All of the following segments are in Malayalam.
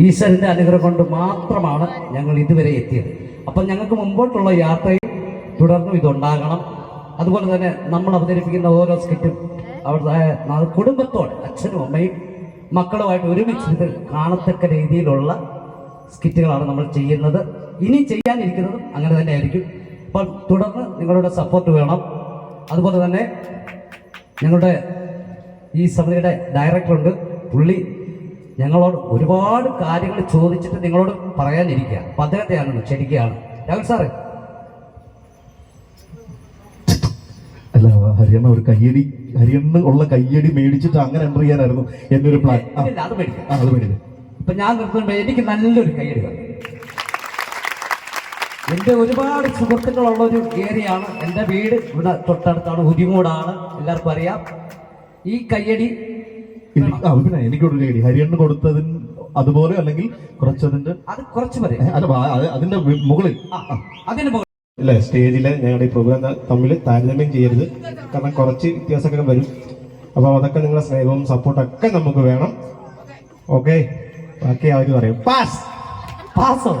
ഈശ്വരന്റെ അനുഗ്രഹം കൊണ്ട് മാത്രമാണ് ഞങ്ങൾ ഇതുവരെ എത്തിയത്. അപ്പം ഞങ്ങൾക്ക് മുമ്പോട്ടുള്ള യാത്രയിൽ തുടർന്നും ഇതുണ്ടാകണം. അതുപോലെ തന്നെ നമ്മൾ അവതരിപ്പിക്കുന്ന ഓരോ സ്കിറ്റും അവരുടെ കുടുംബത്തോടെ കുടുംബത്തോട് അച്ഛനും അമ്മയും മക്കളുമായിട്ട് ഒരുമിച്ച് ഇത് കാണത്തക്ക രീതിയിലുള്ള സ്കിറ്റുകളാണ് നമ്മൾ ചെയ്യുന്നത്. ഇനി ചെയ്യാനിരിക്കുന്നതും അങ്ങനെ തന്നെ ആയിരിക്കും അപ്പം തുടർന്ന് നിങ്ങളുടെ സപ്പോർട്ട് വേണം. അതുപോലെ തന്നെ ഞങ്ങളുടെ ഈ സമിതിയുടെ ഡയറക്ടറുണ്ട് പുള്ളി ഞങ്ങളോട് ഒരുപാട് കാര്യങ്ങൾ ചോദിച്ചിട്ട് നിങ്ങളോട് പറയാനിരിക്കുക. അപ്പം അദ്ദേഹത്തെയാണ് ക്ഷണിക്കുകയാണ് രാഹുൽ സാറ്. അല്ല ഹരിയണ്ണ ഒരു കയ്യടി ഹരിയണ്ണ ഉള്ള കയ്യടി മേടിച്ചിട്ട് അങ്ങനെ എന്റർ ചെയ്യാനായിരുന്നു എന്റെ ഒരു പ്ലാൻ അത് മേടിക്കാം. അത് മേടിക്കാം. ഇപ്പൊ ഞാൻ നിർത്തുമ്പോൾ എനിക്ക് നല്ലൊരു കയ്യടി എന്റെ ഒരുപാട് സുഹൃത്തുക്കളുള്ള ഒരു ഏരിയയാണ്. എന്റെ വീട് ഇവിടെ തൊട്ടടുത്താണ്. ഉരിമൂടാണ് എല്ലാവർക്കും അറിയാം. ഈ കയ്യടി ഇനി- എനിക്ക് പിന്നെ എനിക്കൊരു കയ്യടി ഹരിയണ്ണ കൊടുത്തതിന് അതുപോലെ അല്ലെങ്കിൽ കുറച്ചതിന്റെ അത് കുറച്ച് അല്ല അതിന്റെ മുകളിൽ. ആ, അതിന് മുകളിൽ. അല്ലേ സ്റ്റേജിലെ ഞങ്ങളുടെ ഈ പ്രോഗ്രാം തമ്മിൽ താരതമ്യം ചെയ്യരുത്. കാരണം കുറച്ച് വ്യത്യാസമൊക്കെ വരും. അപ്പോൾ അതൊക്കെ നിങ്ങളുടെ സ്നേഹവും സപ്പോർട്ടൊക്കെ നമുക്ക് വേണം. ഓക്കെ ബാക്കി അവർ പറയും പാസ് പാസോ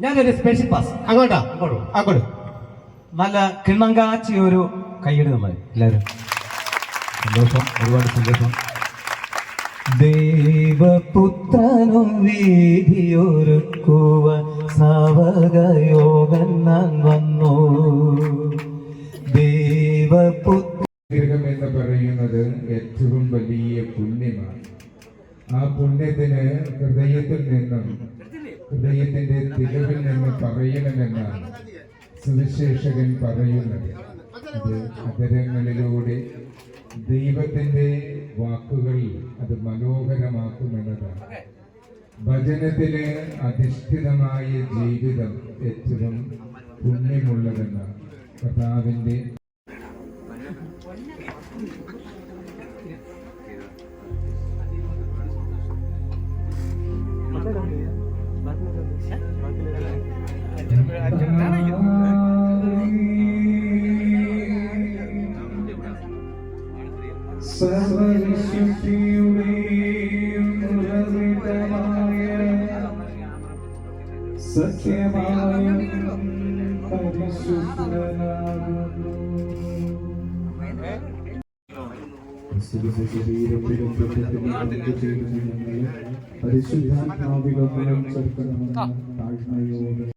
ഞാനൊരു സ്പെഷ്യൽ പാസ് അങ്ങോട്ടാ? അങ്ങോട്ട്. അങ്ങോട്ട്. നല്ല കിണ്ണങ്കാച്ചി ഒരു കൈയ്യടി നമ്മൾ എല്ലാവരും. സന്തോഷം ഒരുപാട് സന്തോഷം. ദേവപുത്രനും വീതിയൊരുക്കുവ സാവകയോഗൻ നാൻ വന്നു. ദേവപുത്രം എന്ന് പറയുന്നത് ഏറ്റവും വലിയ പുണ്യമാണ്. ആ പുണ്യത്തിന് ഹൃദയത്തിൽ നിന്നും ഹൃദയത്തിന്റെ തികവിൽ നിന്ന് പറയണമെന്നാണ് സുവിശേഷകൻ പറയുന്നത്. അത് അതരങ്ങളിലൂടെ ദൈവത്തിന്റെ വാക്കുകൾ അത് മനോഹരമാക്കുമെന്നതാണ്. ഭജനത്തിന് അധിഷ്ഠിതമായ ജീവിതം ഏറ്റവും പുണ്യമുള്ളതെന്നാണ്. കർത്താവിന്റെ സർവവിശുദ്ധിയുടെയും ശരീരത്തിലും പരിശുദ്ധാത്മാവിലൊന്നും ചേർക്കണമെന്ന് താഴ്മയോടെ